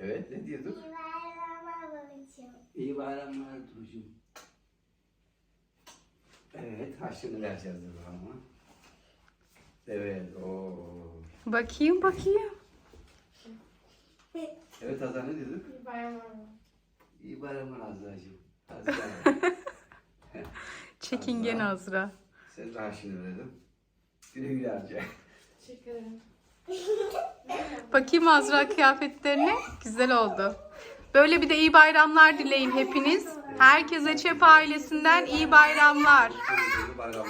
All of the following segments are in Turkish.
Evet ne diyorduk? İyi bayramlar babacığım. İyi bayramlar Duru'cum. Evet harçlığını vereceğiz ama. Evet o. Bakayım bakayım. Evet Hazar ne diyorduk? İyi bayramlar. İyi bayramlar Azra'cığım. Azra. Çekingen Azra. Azra. Sen de harçlığını verelim. Güle güle harca. Teşekkür ederim. Bakayım Azra kıyafetlerine. Güzel oldu. Böyle bir de iyi bayramlar dileyin hepiniz. Herkese Çep ailesinden iyi bayramlar. İyi bayramlar.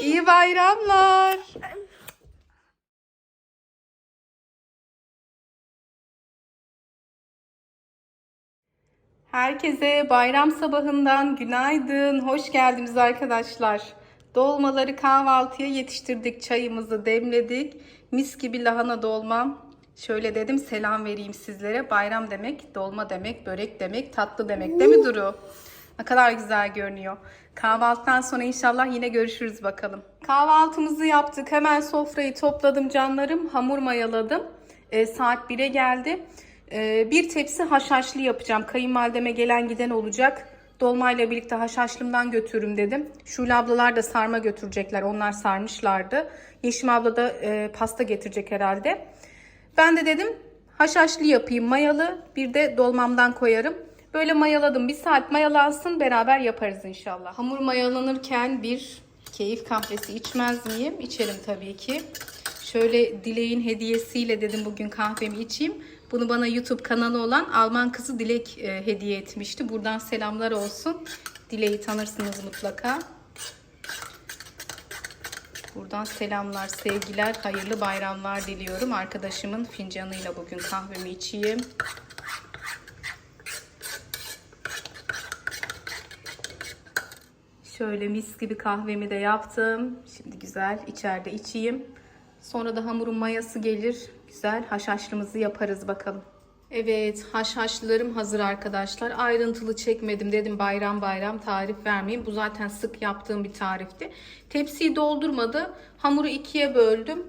İyi bayramlar. Herkese bayram sabahından günaydın. Hoş geldiniz arkadaşlar. Dolmaları kahvaltıya yetiştirdik. Çayımızı demledik. Mis gibi lahana dolmam. Şöyle dedim selam vereyim sizlere. Bayram demek, dolma demek, börek demek, tatlı demek değil mi Duru? Ne kadar güzel görünüyor. Kahvaltıdan sonra inşallah yine görüşürüz bakalım. Kahvaltımızı yaptık. Hemen sofrayı topladım canlarım. Hamur mayaladım. E, saat 1'e geldi. E, bir tepsi haşhaşlı yapacağım. Kayınvalideme gelen giden olacak. Dolmayla birlikte haşhaşlımdan götürürüm dedim. Şule ablalar da sarma götürecekler. Onlar sarmışlardı. Yeşim abla da e, pasta getirecek herhalde. Ben de dedim haşhaşlı yapayım mayalı. Bir de dolmamdan koyarım. Böyle mayaladım. Bir saat mayalansın beraber yaparız inşallah. Hamur mayalanırken bir keyif kahvesi içmez miyim? İçerim tabii ki. Şöyle Dilek'in hediyesiyle dedim bugün kahvemi içeyim. Bunu bana YouTube kanalı olan Alman kızı Dilek e, hediye etmişti. Buradan selamlar olsun. Dilek'i tanırsınız mutlaka. Buradan selamlar, sevgiler, hayırlı bayramlar diliyorum. Arkadaşımın fincanıyla bugün kahvemi içeyim. Şöyle mis gibi kahvemi de yaptım. Şimdi güzel içeride içeyim. Sonra da hamurun mayası gelir. Güzel haşhaşlımızı yaparız bakalım. Evet haşhaşlılarım hazır arkadaşlar. Ayrıntılı çekmedim dedim bayram bayram tarif vermeyeyim. Bu zaten sık yaptığım bir tarifti. Tepsiyi doldurmadı. Hamuru ikiye böldüm.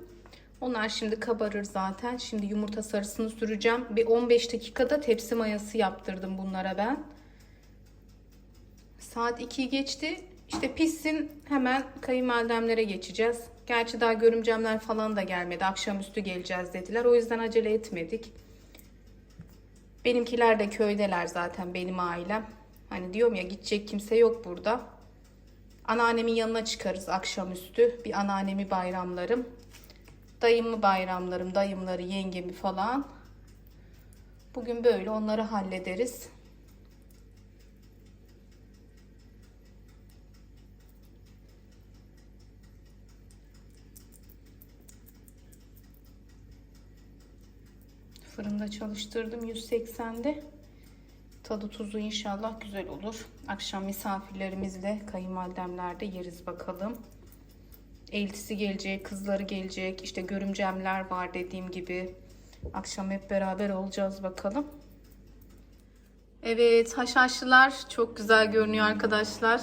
Onlar şimdi kabarır zaten. Şimdi yumurta sarısını süreceğim. Bir 15 dakikada tepsi mayası yaptırdım bunlara ben. Saat 2'yi geçti. İşte pişsin hemen kayınvalidemlere geçeceğiz. Gerçi daha görümcemler falan da gelmedi. Akşamüstü geleceğiz dediler. O yüzden acele etmedik. Benimkiler de köydeler zaten benim ailem. Hani diyorum ya gidecek kimse yok burada. Anneannemin yanına çıkarız akşamüstü. Bir anneannemi bayramlarım. Dayımı bayramlarım, dayımları, yengemi falan. Bugün böyle onları hallederiz. Fırında çalıştırdım 180'de. Tadı tuzu inşallah güzel olur. Akşam misafirlerimizle kayınvalidemlerde yeriz bakalım. Eltisi gelecek, kızları gelecek. İşte görümcemler var dediğim gibi. Akşam hep beraber olacağız bakalım. Evet haşhaşlılar çok güzel görünüyor arkadaşlar.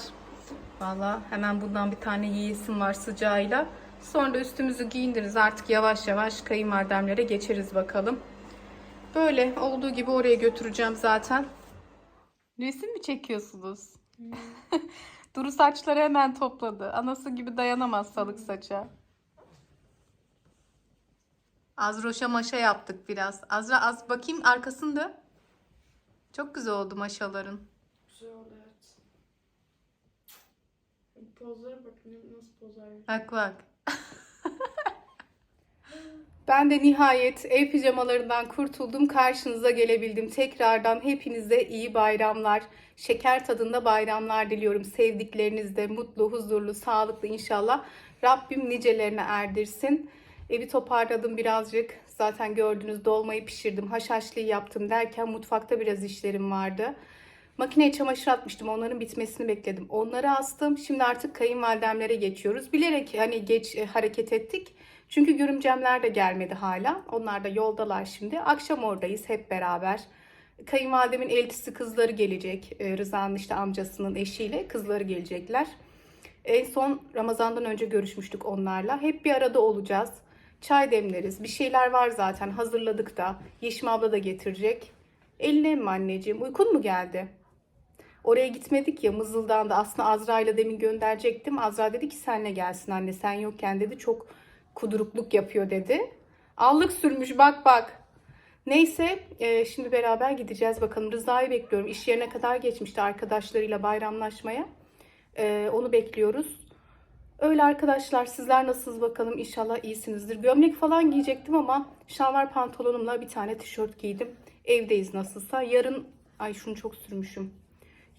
Valla hemen bundan bir tane yiyesim var sıcağıyla. Sonra üstümüzü giyindiririz artık yavaş yavaş kayınvalidemlere geçeriz bakalım. Böyle olduğu gibi oraya götüreceğim zaten. Resim mi çekiyorsunuz? Duru saçları hemen topladı. Anası gibi dayanamaz salık saça. Azroş'a maşa yaptık biraz. Azra az bakayım arkasında. Çok güzel oldu maşaların. Güzel oldu evet. Pozlara bak nasıl pozlar. Bak bak. Ben de nihayet ev pijamalarından kurtuldum. Karşınıza gelebildim. Tekrardan hepinize iyi bayramlar, şeker tadında bayramlar diliyorum. Sevdiklerinizde mutlu, huzurlu, sağlıklı inşallah. Rabbim nicelerine erdirsin. Evi toparladım birazcık. Zaten gördünüz dolmayı pişirdim, haşhaşlıyı yaptım derken mutfakta biraz işlerim vardı. Makineye çamaşır atmıştım. Onların bitmesini bekledim. Onları astım. Şimdi artık kayınvalidemlere geçiyoruz. Bilerek hani geç e, hareket ettik. Çünkü görümcemler de gelmedi hala. Onlar da yoldalar şimdi. Akşam oradayız hep beraber. Kayınvalidemin eltisi kızları gelecek. E, Rıza'nın işte amcasının eşiyle kızları gelecekler. En son Ramazan'dan önce görüşmüştük onlarla. Hep bir arada olacağız. Çay demleriz. Bir şeyler var zaten. Hazırladık da. Yeşim abla da getirecek. Eline mi anneciğim? Uykun mu geldi? Oraya gitmedik ya Mızıldan'da. Aslında Azra ile demin gönderecektim. Azra dedi ki senle gelsin anne. Sen yokken dedi çok kudurukluk yapıyor dedi. Allık sürmüş bak bak. Neyse e, şimdi beraber gideceğiz bakalım. Rıza'yı bekliyorum. İş yerine kadar geçmişti arkadaşlarıyla bayramlaşmaya. E, onu bekliyoruz. Öyle arkadaşlar sizler nasılsınız bakalım inşallah iyisinizdir. Gömlek falan giyecektim ama şalvar pantolonumla bir tane tişört giydim. Evdeyiz nasılsa. Yarın ay şunu çok sürmüşüm.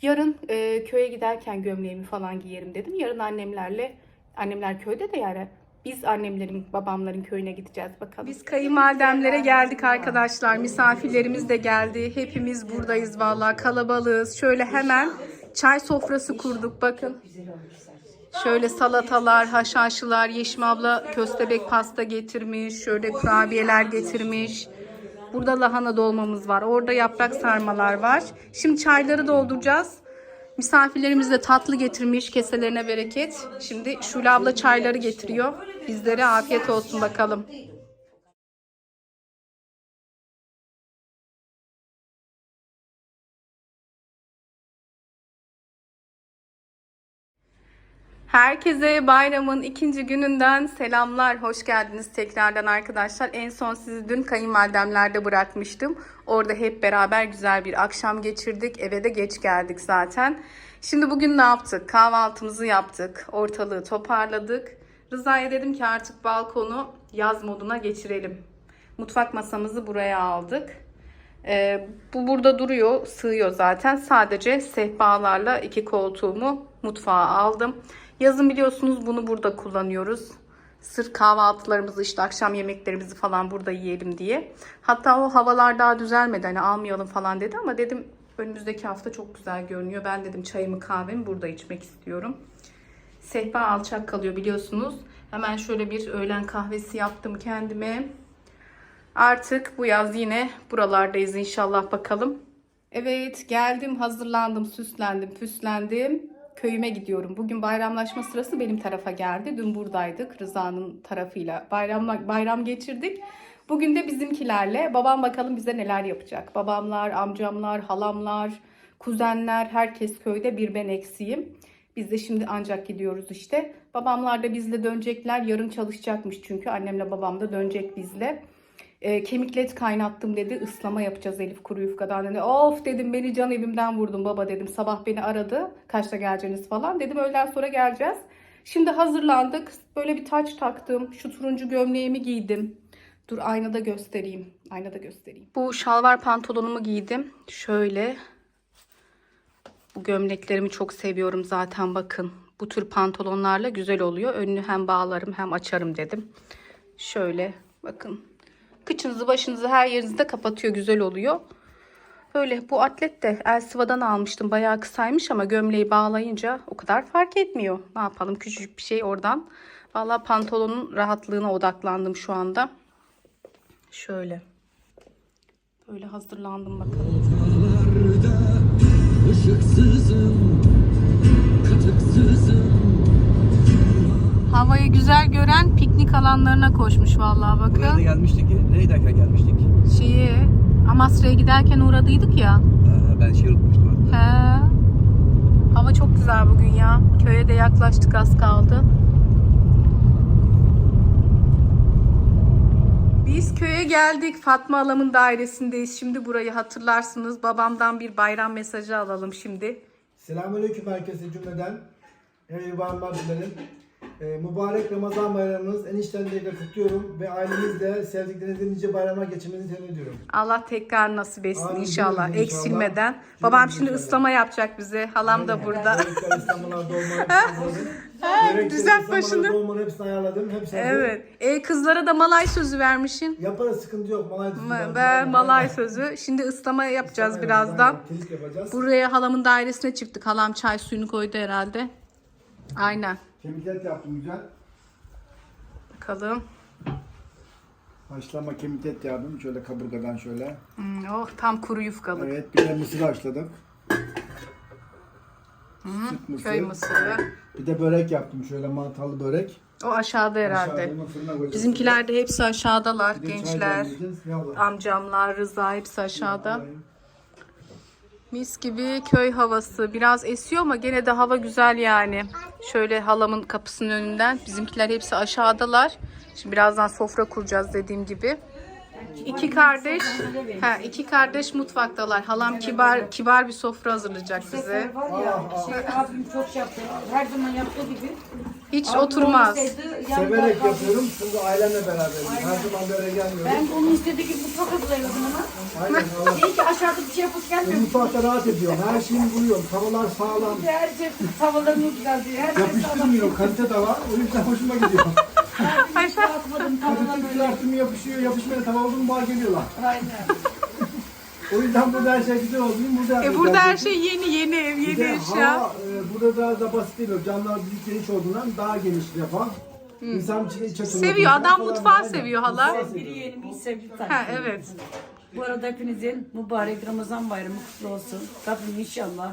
Yarın e, köye giderken gömleğimi falan giyerim dedim. Yarın annemlerle annemler köyde de yani biz annemlerin babamların köyüne gideceğiz bakalım. Biz kayınvalidemlere geldik arkadaşlar. Misafirlerimiz de geldi. Hepimiz buradayız vallahi kalabalığız. Şöyle hemen çay sofrası kurduk bakın. Şöyle salatalar, haşhaşlılar, Yeşim abla köstebek pasta getirmiş. Şöyle kurabiyeler getirmiş. Burada lahana dolmamız var. Orada yaprak sarmalar var. Şimdi çayları dolduracağız. Misafirlerimiz de tatlı getirmiş. Keselerine bereket. Şimdi Şule abla çayları getiriyor. Bizlere afiyet olsun bakalım. Herkese bayramın ikinci gününden selamlar. Hoş geldiniz tekrardan arkadaşlar. En son sizi dün kayınvalidemlerde bırakmıştım. Orada hep beraber güzel bir akşam geçirdik. Eve de geç geldik zaten. Şimdi bugün ne yaptık? Kahvaltımızı yaptık. Ortalığı toparladık. Rıza'ya dedim ki artık balkonu yaz moduna geçirelim. Mutfak masamızı buraya aldık. Ee, bu burada duruyor, sığıyor zaten. Sadece sehpalarla iki koltuğumu mutfağa aldım. Yazın biliyorsunuz bunu burada kullanıyoruz. Sırf kahvaltılarımızı işte akşam yemeklerimizi falan burada yiyelim diye. Hatta o havalar daha düzelmedi hani almayalım falan dedi ama dedim önümüzdeki hafta çok güzel görünüyor. Ben dedim çayımı kahvemi burada içmek istiyorum. Sehpa alçak kalıyor biliyorsunuz. Hemen şöyle bir öğlen kahvesi yaptım kendime. Artık bu yaz yine buralardayız inşallah bakalım. Evet geldim hazırlandım süslendim püslendim. Köyüme gidiyorum. Bugün bayramlaşma sırası benim tarafa geldi. Dün buradaydık Rıza'nın tarafıyla. Bayram, bayram geçirdik. Bugün de bizimkilerle. Babam bakalım bize neler yapacak. Babamlar, amcamlar, halamlar, kuzenler herkes köyde bir ben eksiyim. Biz de şimdi ancak gidiyoruz işte. Babamlar da bizle dönecekler. Yarın çalışacakmış çünkü. Annemle babam da dönecek bizle. E, kemiklet kaynattım dedi. Islama yapacağız Elif kuru yufkadan. Dedi. Of dedim beni can evimden vurdun baba dedim. Sabah beni aradı. Kaçta geleceğiniz falan. Dedim öğleden sonra geleceğiz. Şimdi hazırlandık. Böyle bir taç taktım. Şu turuncu gömleğimi giydim. Dur aynada göstereyim. Aynada göstereyim. Bu şalvar pantolonumu giydim. Şöyle. Bu gömleklerimi çok seviyorum zaten bakın. Bu tür pantolonlarla güzel oluyor. Önünü hem bağlarım hem açarım dedim. Şöyle bakın. Kıçınızı başınızı her yerinizi de kapatıyor. Güzel oluyor. Böyle bu atlet de Elsiva'dan almıştım. Bayağı kısaymış ama gömleği bağlayınca o kadar fark etmiyor. Ne yapalım küçücük bir şey oradan. Vallahi pantolonun rahatlığına odaklandım şu anda. Şöyle. Böyle hazırlandım bakalım. Havayı güzel gören piknik alanlarına koşmuş vallahi Buraya da bakın. gelmiştik. Nereye giderken gelmiştik? Şeye Amasra'ya giderken uğradıydık ya. Ha, ben şey unutmuştum. He. Hava çok güzel bugün ya. Köye de yaklaştık az kaldı. Biz köye geldik. Fatma Alam'ın dairesindeyiz. Şimdi burayı hatırlarsınız. Babamdan bir bayram mesajı alalım şimdi. Selamünaleyküm herkese cümleden. Bayramlar dilerim. Ee, mübarek Ramazan bayramınız eniştenleri de kutluyorum ve ailemizle sevdiklerinizle nice bayramlar geçirmenizi temin ediyorum. Allah tekrar nasip etsin Amin. inşallah. Cümlemize Eksilmeden. inşallah. Babam şimdi inşallah. ıslama yapacak bize. Halam da burada. Hepsini düzelt başını. Dolmaları hepsini ayarladım. Hepsi hazır. Evet. E kızlara da malay sözü vermişsin. Yaparız sıkıntı yok. Malay tuzu var. Ben malay sözü. Şimdi ıslama yapacağız Aynen, birazdan. aynen. Yapacağız. Buraya halamın dairesine çıktık. Halam çay suyunu koydu herhalde. Aynen. Kemiklet yaptım güzel. Bakalım. Haşlama kemiklet yaptım. Şöyle kaburgadan şöyle. Hmm, oh tam kuru yufkalık. Evet bir de mısır haşladım. Süt mısır. Köy mısırı. Bir de börek yaptım şöyle mantarlı börek. O aşağıda herhalde. Aşağıda. Bizimkiler de hepsi aşağıdalar. Gençler, amcamlar, Rıza hepsi aşağıda. Mis gibi köy havası. Biraz esiyor ama gene de hava güzel yani. Şöyle halamın kapısının önünden. Bizimkiler hepsi aşağıdalar. Şimdi birazdan sofra kuracağız dediğim gibi. İki kardeş, ha iki kardeş mutfaktalar. Halam kibar kibar bir sofra hazırlayacak bize. Var ya, şey abim çok yaptı. Her zaman yaptığı gibi. Hiç Abim oturmaz. olmasaydı Severek yapıyorum çünkü ailemle beraberim. Her zaman böyle gelmiyorum. Ben de onun istediği gibi mutfak hazırlayordum ama. Aynen. İyi ki aşağıda bir şey yapıp Ben gelmiyorum. mutfakta rahat ediyorum. Her şeyimi buluyorum. Tavalar sağlam. Her şey tavalarını güzel diyor. Her şey sağlam. Yapıştırmıyor. Kalite de var. O yüzden hoşuma gidiyor. Hiç atmadım tavalarını. Kalite kızartımı yapışıyor. Yapışmaya tava oldu mu bağ geliyorlar. Aynen. O yüzden burada her şey güzel oldu. Burada E burada her şey yeni yeni ev, Bir yeni de eşya. hava e, burada biraz da basit değil. Camlar büyük geniş olduğundan daha geniş yapan. İnsan içine iç açılıyor. Seviyor, adam Falan mutfağı aynen. seviyor hala. Mutfağı Biri seviyor. yeni bir sevgi Ha evet. Bu arada hepinizin mübarek Ramazan bayramı kutlu olsun. Rabbim inşallah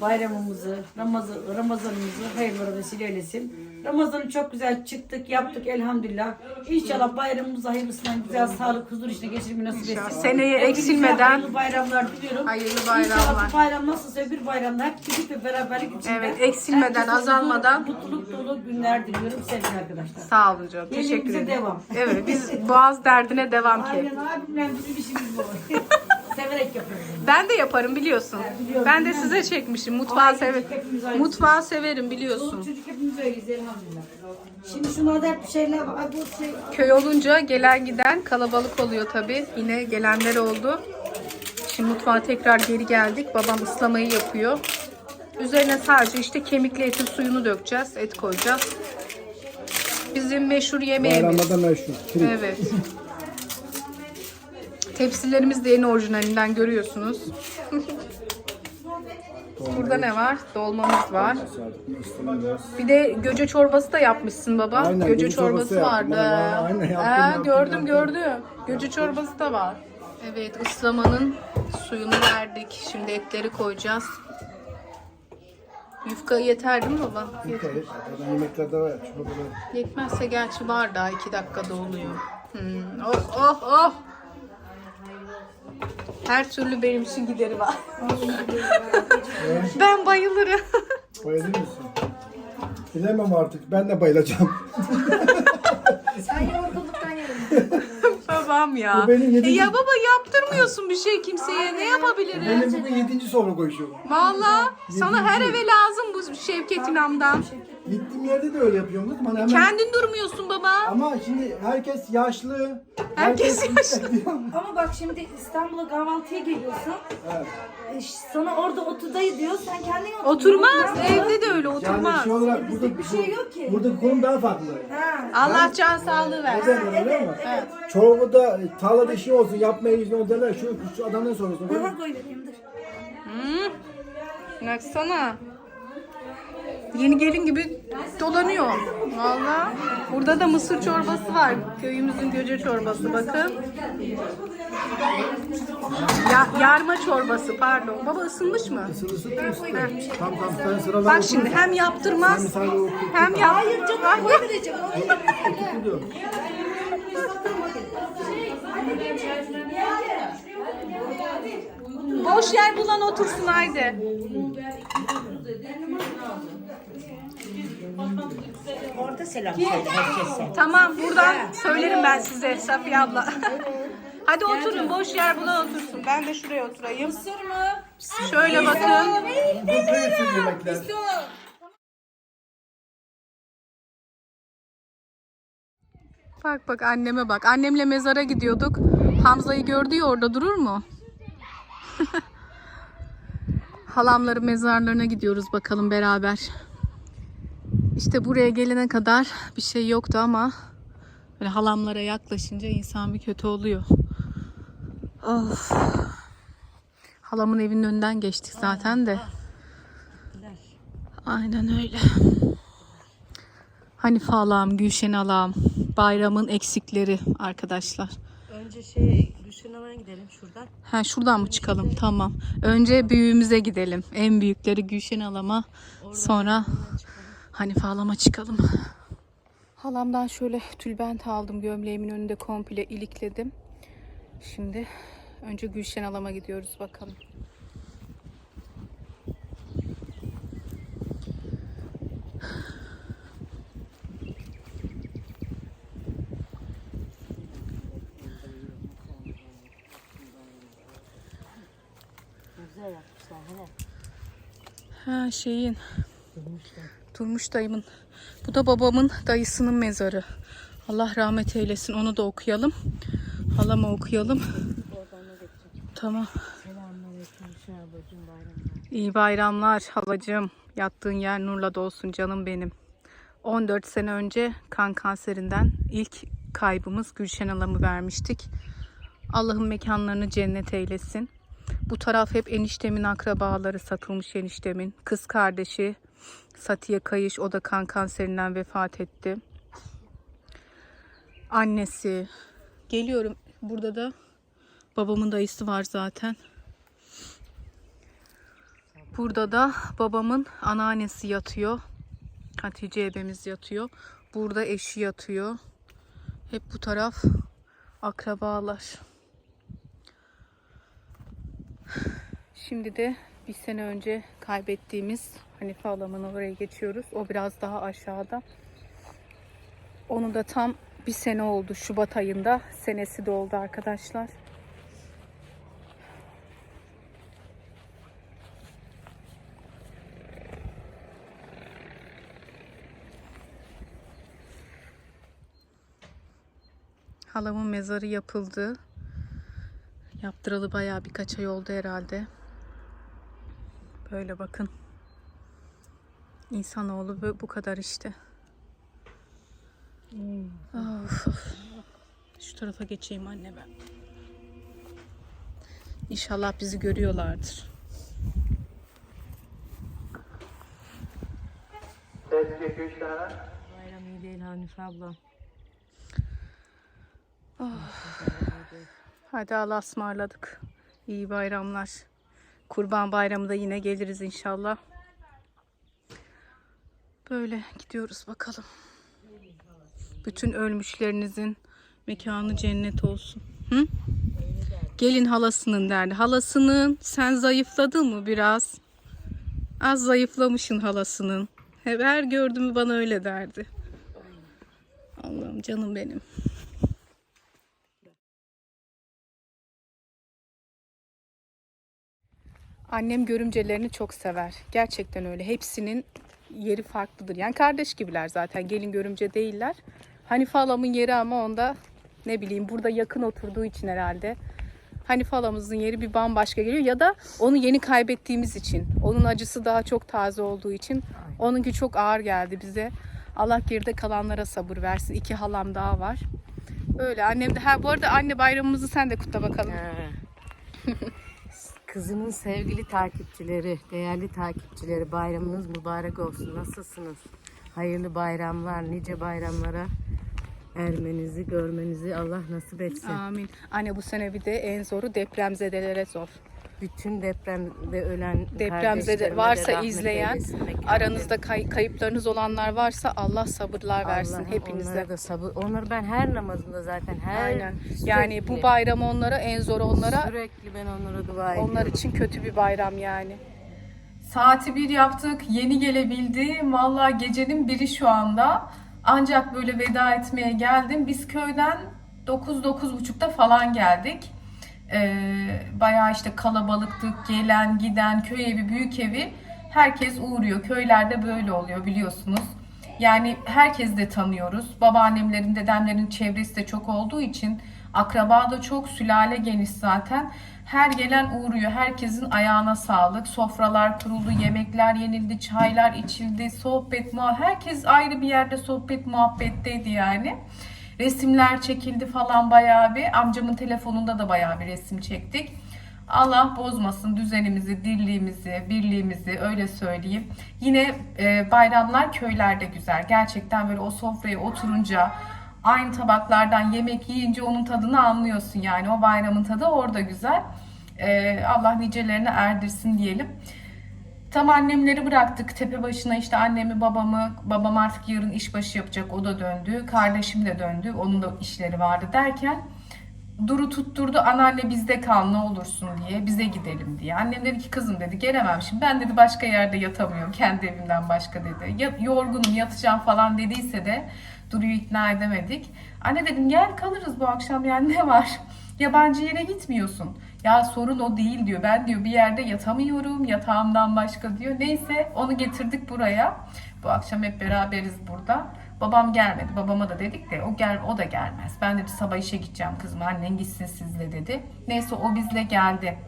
bayramımızı, Ramazan, Ramazanımızı hayırlara vesile eylesin. Ramazan'ı çok güzel çıktık, yaptık elhamdülillah. İnşallah bayramımızı hayırlısından güzel, sağlık, huzur içinde geçirmeyi nasip etsin. İnşallah. Seneye Hepinize eksilmeden- Hayırlı bayramlar diliyorum. Hayırlı İnşallah bayramlar. bu bayram nasılsa bir bayramda hep birlik ve beraberlik içinde. Evet, eksilmeden, herkese huzur, azalmadan. Mutluluk dolu günler diliyorum sevgili arkadaşlar. Sağ olun canım. Teşekkür ederim. devam. Evet biz boğaz derdine devam ki. Aynen abimle bizim işimiz bu. Severek yapıyoruz. Ben de yaparım biliyorsun. biliyorum, Ben de size çekmişim. Mutfağı aynı. Mutfağı severim Çoluk biliyorsun. çocuk hepimiz öyleyiz elhamdülillah. Şimdi şunlarda hep bir şeyler var. Bu şey Köy olunca gelen giden kalabalık oluyor tabii. Yine gelenler oldu. Şimdi mutfağa tekrar geri geldik. Babam ıslamayı yapıyor. Üzerine sadece işte kemikli etin suyunu dökeceğiz. Et koyacağız. Bizim meşhur yemeğimiz. Bayramda meşhur. Evet. Tepsilerimiz de en orijinalinden görüyorsunuz. Burada ne var? Dolmamız var. Bir de göce çorbası da yapmışsın baba. Aynen, göce çorbası çorbası vardı. Aynen, yaptım, Aa, yaptım, gördüm yaptım. gördüm. Göce çorbası da var. Evet ıslamanın suyunu verdik. Şimdi etleri koyacağız. Yufka yeter değil mi baba? Yeter. Zaten yemeklerde var ya. Çorbalar. Yetmezse gerçi var daha iki dakikada oluyor. Hmm. Oh oh oh. Her türlü benim için gideri var. ben bayılırım. Bayılır mısın? Bilemem artık. Ben de bayılacağım. Sen yorgunluktan yarın. Babam ya. Bu benim E yediğim- ya baba yaptırmıyorsun bir şey kimseye. Ne yapabilirim? Benim bugün yedinci sofra koşuyorum. Valla sana her eve lazım bu Şevket İnam'dan. Gittiğim yerde de öyle yapıyorum. kızım. Hani hemen... Kendin durmuyorsun baba. Ama şimdi herkes yaşlı. Herkes yaşlı. Ama bak şimdi İstanbul'a kahvaltıya geliyorsun. evet. E, Sana orada oturdayı diyor. Sen kendin otur. Oturmaz. Yapalım? Evde de öyle Yani oturmaz. şey olarak burada bir şey yok ki. Buradaki konu daha farklı. Ha. Allah can sağlığı versin. Neden öyle mi? Çoğunda e, tarlada işi olsun yapmaya izin ol derler. Şu, şu adamdan soruyorsun. Aha koy bakayım dur. Baksana. Yeni gelin gibi dolanıyor. Valla. Burada da mısır çorbası var. Köyümüzün göce çorbası bakın. Ya, yarma çorbası pardon. Baba ısınmış mı? Sırası tut. Tam tam sen sıralar Bak otur. şimdi hem yaptırmaz Sen hem yap. Hayır canım koy vereceğim. Tutuyor. Boş yer bulan otursun haydi. Orada selam söyle herkese. Tamam buradan söylerim ben size Safiye abla. Hadi oturun boş yer bulan otursun. Ben de şuraya oturayım. Şöyle bakın. Dubleye sür yemekler. Bak bak anneme bak. Annemle mezara gidiyorduk. Hamza'yı gördü ya orada durur mu? Halamların mezarlarına gidiyoruz bakalım beraber. İşte buraya gelene kadar bir şey yoktu ama böyle halamlara yaklaşınca insan bir kötü oluyor. Of. Halamın evinin önünden geçtik zaten de. Aynen öyle. Hanife alam, Gülşen alam, bayramın eksikleri arkadaşlar. Önce şey Gülşen Hanım'a gidelim şuradan. Ha şuradan mı çıkalım? Tamam. Önce büyüğümüze gidelim. En büyükleri Gülşen alama. Sonra Hanife alama çıkalım. Halamdan şöyle tülbent aldım. Gömleğimin önünde komple ilikledim. Şimdi önce Gülşen halama gidiyoruz bakalım. Güzel yapmışlar. Hele. Ha şeyin. Durmuş dayımın. Bu da babamın dayısının mezarı. Allah rahmet eylesin. Onu da okuyalım. Halama okuyalım. Tamam. İyi bayramlar halacığım. Yattığın yer nurla dolsun canım benim. 14 sene önce kan kanserinden ilk kaybımız Gülşen halamı vermiştik. Allah'ın mekanlarını cennet eylesin. Bu taraf hep eniştemin akrabaları satılmış eniştemin. Kız kardeşi Satiye Kayış o da kan kanserinden vefat etti. Annesi. Geliyorum. Burada da babamın dayısı var zaten. Burada da babamın anneannesi yatıyor. Hatice ebemiz yatıyor. Burada eşi yatıyor. Hep bu taraf akrabalar. Şimdi de bir sene önce kaybettiğimiz Hanife halamın oraya geçiyoruz. O biraz daha aşağıda. Onu da tam bir sene oldu Şubat ayında. Senesi doldu arkadaşlar. Halamın mezarı yapıldı. Yaptıralı bayağı birkaç ay oldu herhalde. Böyle bakın. İnsanoğlu bu- bu kadar işte. Of, of. Şu tarafa geçeyim anne ben. İnşallah bizi görüyorlardır. Bayram iyi değil Hanife abla. Hadi Allah'a ısmarladık. İyi bayramlar. Kurban bayramı da yine geliriz inşallah. Böyle gidiyoruz bakalım. Bütün ölmüşlerinizin mekanı cennet olsun. Hı? Gelin halasının derdi. Halasının sen zayıfladın mı biraz? Az zayıflamışın halasının. Her gördüğümü bana öyle derdi. Allah'ım canım benim. Annem görümcelerini çok sever. Gerçekten öyle. Hepsinin yeri farklıdır. Yani kardeş gibiler zaten. Gelin görümce değiller. Hanife halamın yeri ama onda ne bileyim burada yakın oturduğu için herhalde. Hanife halamızın yeri bir bambaşka geliyor. Ya da onu yeni kaybettiğimiz için. Onun acısı daha çok taze olduğu için. Onunki çok ağır geldi bize. Allah geride kalanlara sabır versin. İki halam daha var. Öyle annem de her bu arada anne bayramımızı sen de kutla bakalım. Kızımın sevgili takipçileri, değerli takipçileri bayramınız mübarek olsun. Nasılsınız? Hayırlı bayramlar, nice bayramlara ermenizi, görmenizi Allah nasip etsin. Amin. Anne bu sene bir de en zoru depremzedelere zor. Bütün depremde ölen Depremzede kardeşlerime de varsa izleyen, aranızda kay- kayıplarınız olanlar varsa Allah sabırlar versin Allah'ım hepinize. Onlara da sabır. Onları ben her namazımda zaten her Aynen. Yani bu bayram onlara en zor onlara sürekli ben onlara dua ediyorum. Onlar için kötü bir bayram yani. Saati bir yaptık. Yeni gelebildi. Valla gecenin biri şu anda. Ancak böyle veda etmeye geldim. Biz köyden 9-9.30'da falan geldik. Ee, bayağı işte kalabalıktık. Gelen giden köy evi büyük evi. Herkes uğruyor. Köylerde böyle oluyor biliyorsunuz. Yani herkes de tanıyoruz. Babaannemlerin, dedemlerin çevresi de çok olduğu için akraba da çok, sülale geniş zaten. Her gelen uğruyor. Herkesin ayağına sağlık. Sofralar kuruldu, yemekler yenildi, çaylar içildi, sohbet, muhabbet. Herkes ayrı bir yerde sohbet, muhabbetteydi yani. Resimler çekildi falan bayağı bir. Amcamın telefonunda da bayağı bir resim çektik. Allah bozmasın düzenimizi, dirliğimizi, birliğimizi öyle söyleyeyim. Yine e, bayramlar köylerde güzel. Gerçekten böyle o sofraya oturunca aynı tabaklardan yemek yiyince onun tadını anlıyorsun yani. O bayramın tadı orada güzel. E, Allah nicelerine erdirsin diyelim. Tam annemleri bıraktık tepe başına işte annemi babamı babam artık yarın işbaşı yapacak o da döndü kardeşim de döndü onun da işleri vardı derken Duru tutturdu anneanne bizde kal ne olursun diye bize gidelim diye. Annem dedi ki kızım dedi gelemem şimdi ben dedi başka yerde yatamıyorum kendi evimden başka dedi. Ya, yorgunum yatacağım falan dediyse de Duru'yu ikna edemedik. Anne dedim gel kalırız bu akşam yani ne var? Yabancı yere gitmiyorsun. Ya sorun o değil diyor. Ben diyor bir yerde yatamıyorum yatağımdan başka diyor. Neyse onu getirdik buraya. Bu akşam hep beraberiz burada. Babam gelmedi. Babama da dedik de o gel o da gelmez. Ben dedi sabah işe gideceğim kızım. Annen gitsin sizle dedi. Neyse o bizle geldi.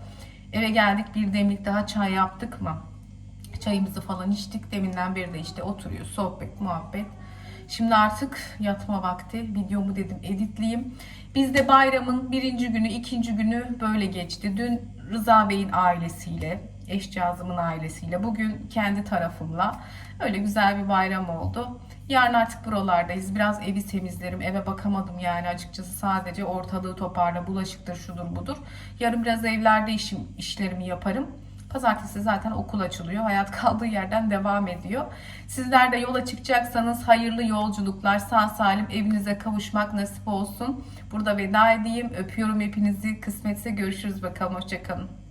Eve geldik bir demlik daha çay yaptık mı? Çayımızı falan içtik. Deminden beri de işte oturuyor sohbet muhabbet. Şimdi artık yatma vakti. Videomu dedim editleyeyim. Bizde bayramın birinci günü, ikinci günü böyle geçti. Dün Rıza Bey'in ailesiyle, eşcağızımın ailesiyle, bugün kendi tarafımla öyle güzel bir bayram oldu. Yarın artık buralardayız. Biraz evi temizlerim. Eve bakamadım yani açıkçası sadece ortalığı toparla, bulaşıktır, şudur budur. Yarın biraz evlerde işim, işlerimi yaparım. Pazartesi zaten okul açılıyor. Hayat kaldığı yerden devam ediyor. Sizler de yola çıkacaksanız hayırlı yolculuklar. Sağ salim evinize kavuşmak nasip olsun. Burada veda edeyim. Öpüyorum hepinizi. Kısmetse görüşürüz bakalım. Hoşçakalın.